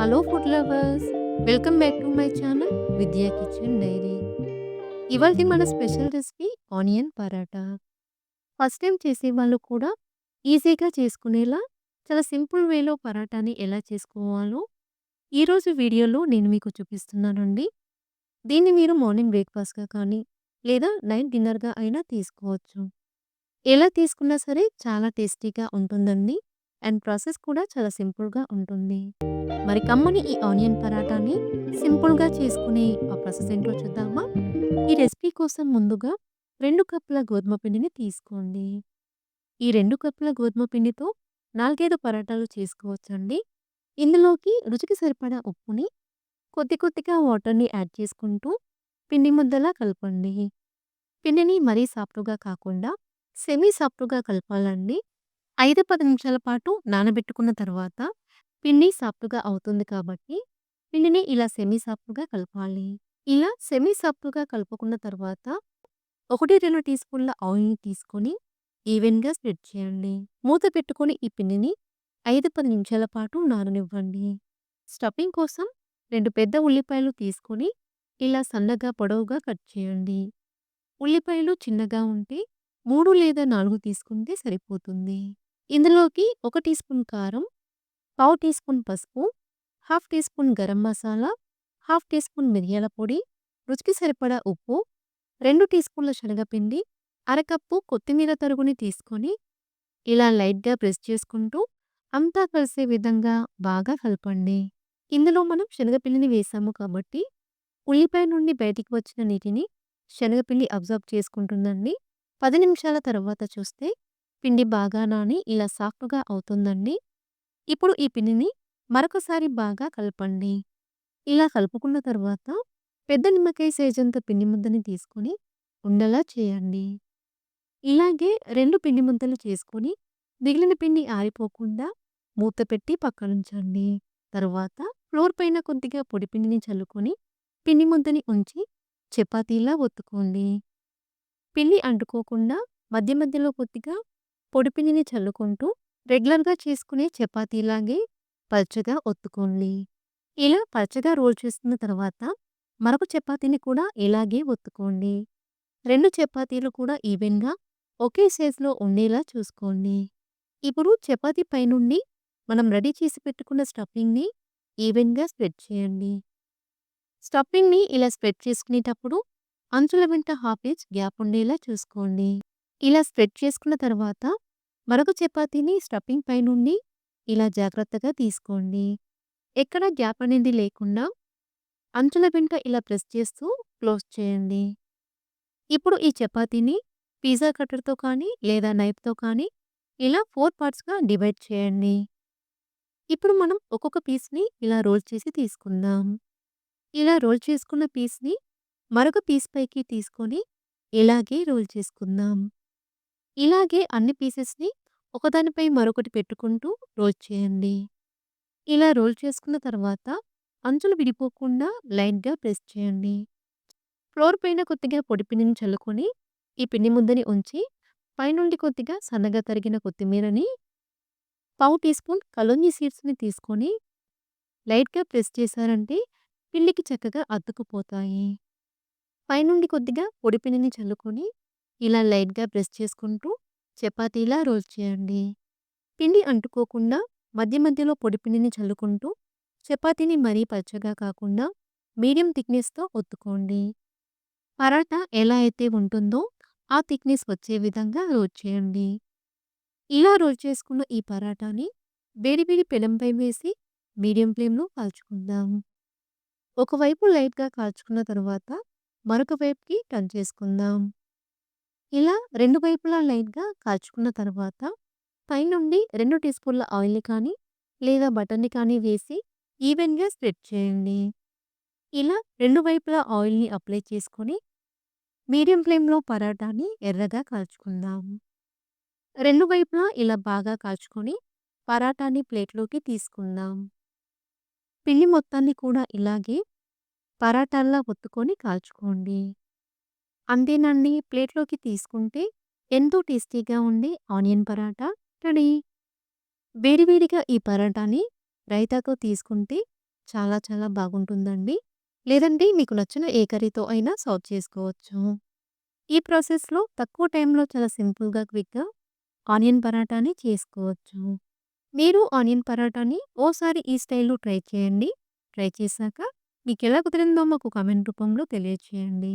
Hello food lovers welcome back to my channel Vidya kitchen diary ఇవాళ మన special recipe onion paratha first time చేసే వాళ్ళు కూడా ఈజీగా చేసుకునేలా చాలా సింపుల్ వేలో పరాటాని ఎలా చేసుకోవాలో ఈరోజు వీడియోలో నేను మీకు చూపిస్తున్నానండి. దీన్ని మీరు మార్నింగ్ బ్రేక్ఫాస్ట్గా కానీ లేదా నైట్ డిన్నర్గా అయినా తీసుకోవచ్చు. ఎలా తీసుకున్నా సరే చాలా టేస్టీగా ఉంటుందండి. అండ్ ప్రాసెస్ కూడా చాలా సింపుల్గా ఉంటుంది. మరి కమ్మని ఈ ఆనియన్ పరాటాని సింపుల్గా చేసుకునే ఆ ప్రాసెస్ ఏంటో చూద్దామా? ఈ రెసిపీ కోసం ముందుగా రెండు కప్పుల గోధుమ పిండిని తీసుకోండి. ఈ రెండు కప్పుల గోధుమ పిండితో నాలుగైదు పరాటాలు చేసుకోవచ్చండి. ఇందులోకి రుచికి సరిపడా ఉప్పుని కొద్ది కొద్దిగా వాటర్ని యాడ్ చేసుకుంటూ పిండి ముద్దలా కలపండి. పిండిని మరీ సాఫ్ట్గా కాకుండా సెమీ సాఫ్ట్గా కలపాలండి. ఐదు పది నిమిషాల పాటు నానబెట్టుకున్న తర్వాత పిండి సాఫ్ట్గా అవుతుంది కాబట్టి పిండిని ఇలా సెమీ సాఫ్ట్గా కలపాలి. ఇలా సెమీ సాఫ్ట్గా కలుపుకున్న తర్వాత ఒకటి రెండు టీ స్పూన్ల ఆయిల్ని తీసుకొని ఈవెన్గా స్ప్రెడ్ చేయండి. మూత పెట్టుకొని ఈ పిండిని ఐదు పది నిమిషాల పాటు నాననివ్వండి. స్టఫింగ్ కోసం రెండు పెద్ద ఉల్లిపాయలు తీసుకొని ఇలా సన్నగా పొడవుగా కట్ చేయండి. ఉల్లిపాయలు చిన్నగా ఉంటే మూడు లేదా నాలుగు తీసుకుంటే సరిపోతుంది. ఇందులోకి ఒక టీ స్పూన్ కారం పావు టీ స్పూన్ పసుపు half teaspoon garam masala half teaspoon మిరియాల పొడి రుచికి సరిపడా ఉప్పు రెండు టీ స్పూన్ల శనగపిండి అరకప్పు కొత్తిమీర తరుగుని తీసుకొని ఇలా లైట్గా ప్రెస్ చేసుకుంటూ అంతా కలిసే విధంగా బాగా కలపండి. ఇందులో మనం శనగపిండిని వేసాము కాబట్టి ఉల్లిపాయ నుండి బయటికి వచ్చిన నీటిని శనగపిండి అబ్జర్వ్ చేసుకుంటుందండి. పది నిమిషాల తర్వాత చూస్తే పిండి బాగా నాని ఇలా సాఫ్ట్గా అవుతుందండి. ఇప్పుడు ఈ పిండిని మరొకసారి బాగా కలపండి. ఇలా కలుపుకున్న తర్వాత పెద్ద నిమ్మకాయ సైజంత పిండి ముద్దని తీసుకొని ఉండలా చేయండి. ఇలాగే రెండు పిండి ముద్దలు చేసుకొని మిగిలిన పిండి ఆరిపోకుండా మూత పెట్టి పక్కనుంచండి. తర్వాత ఫ్లోర్ పైన కొద్దిగా పొడి పిండిని చల్లుకొని పిండి ముద్దని ఉంచి చపాతీలా ఒత్తుకోండి. పిండి అంటుకోకుండా మధ్య మధ్యలో కొద్దిగా పొడిపిండిని చల్లుకుంటూ రెగ్యులర్గా చేసుకునే చపాతీలాగే పల్చగా ఒత్తుకోండి. ఇలా పల్చగా రోల్ చేసుకున్న తర్వాత మరొక చపాతీని కూడా ఇలాగే ఒత్తుకోండి. రెండు చపాతీలు కూడా ఈవెన్గా ఒకే సైజులో ఉండేలా చూసుకోండి. ఇప్పుడు చపాతీ పైనుండి మనం రెడీ చేసి పెట్టుకున్న స్టఫింగ్ని ఈవెన్గా స్ప్రెడ్ చేయండి. స్టఫింగ్ని ఇలా స్ప్రెడ్ చేసుకునేటప్పుడు అంచుల వెంట హాఫ్ ఇంచ్ గ్యాప్ ఉండేలా చూసుకోండి. ఇలా స్ప్రెడ్ చేసుకున్న తర్వాత మరొక చపాతీని స్టఫింగ్ పైనుండి ఇలా జాగ్రత్తగా తీసుకోండి. ఎక్కడ గ్యాప్ అనేది లేకుండా అంచుల వెంట ఇలా ప్రెస్ చేస్తూ క్లోజ్ చేయండి. ఇప్పుడు ఈ చపాతీని పిజ్జా కట్టర్తో కానీ లేదా నైఫ్తో కానీ ఇలా ఫోర్ పార్ట్స్గా డివైడ్ చేయండి. ఇప్పుడు మనం ఒక్కొక్క పీస్ని ఇలా రోల్ చేసి తీసుకుందాం. ఇలా రోల్ చేసుకున్న పీస్ని మరొక పీస్ పైకి తీసుకొని ఇలాగే రోల్ చేసుకుందాం. ఇలాగే అన్ని పీసెస్ని ఒకదానిపై మరొకటి పెట్టుకుంటూ రోల్ చేయండి. ఇలా రోల్ చేసుకున్న తర్వాత అంచులు విడిపోకుండా లైట్గా ప్రెస్ చేయండి. ఫ్లోర్ పైన కొద్దిగా పొడి పిండిని చల్లుకొని ఈ పిండి ముద్దని ఉంచి పైనుండి కొద్దిగా సన్నగా తరిగిన కొత్తిమీరని పావు టీ స్పూన్ కలోంజీ సీడ్స్ని తీసుకొని లైట్గా ప్రెస్ చేశారంటే పిండికి చక్కగా అద్దుకుపోతాయి పైనుండి కొద్దిగా పొడి పిండిని చల్లుకొని ఇలా లైట్గా ప్రెస్ చేసుకుంటూ చపాతీలా రోల్ చేయండి. పిండి అంటుకోకుండా మధ్య మధ్యలో పొడి పిండిని చల్లుకుంటూ చపాతీని మరీ పచ్చగా కాకుండా మీడియం థిక్నెస్తో ఒత్తుకోండి. పరాటా ఎలా అయితే ఉంటుందో ఆ థిక్నెస్ వచ్చే విధంగా రోల్ చేయండి. ఇలా రోల్ చేసుకున్న ఈ పరాటాని వేడి వేడి పెనంపై వేసి మీడియం ఫ్లేమ్లో కాల్చుకుందాం. ఒకవైపు లైట్గా కాల్చుకున్న తర్వాత మరొక వైపుకి టర్న్ చేసుకుందాం. ఇలా రెండు వైపులా లైట్గా కాల్చుకున్న తర్వాత పైనుండి రెండు టీ స్పూన్ల ఆయిల్ని కానీ లేదా బటర్ని కానీ వేసి ఈవెన్గా స్ప్రెడ్ చేయండి. ఇలా రెండు వైపులా ఆయిల్ని అప్లై చేసుకొని మీడియం ఫ్లేమ్లో పరాటాని ఎర్రగా కాల్చుకుందాం. రెండు వైపులా ఇలా బాగా కాల్చుకొని పరాటాని ప్లేట్లోకి తీసుకుందాం. పిండి మొత్తాన్ని కూడా ఇలాగే పరాటాల్లా ఒత్తుకొని కాల్చుకోండి. అంతేనండి ప్లేట్లోకి తీసుకుంటే ఎంతో టేస్టీగా ఉండే ఆనియన్ పరాటా రెడీ వేడివేడిగా ఈ పరాటాని రైతాతో తీసుకుంటే చాలా చాలా బాగుంటుందండి. లేదంటే మీకు నచ్చిన ఏ కర్రీతో అయినా సర్వ్ చేసుకోవచ్చు. ఈ ప్రాసెస్‌లో తక్కువ టైంలో చాలా సింపుల్‌గా, క్విక్‌గా ఆనియన్ పరాటాని చేసుకోవచ్చు. మీరు ఆనియన్ పరాటాని ఓసారి ఈ స్టైల్‌లో ట్రై చేయండి. ట్రై చేశాక మీకు ఎలా కుదిరిందో మాకు కామెంట్ రూపంలో తెలియచేయండి.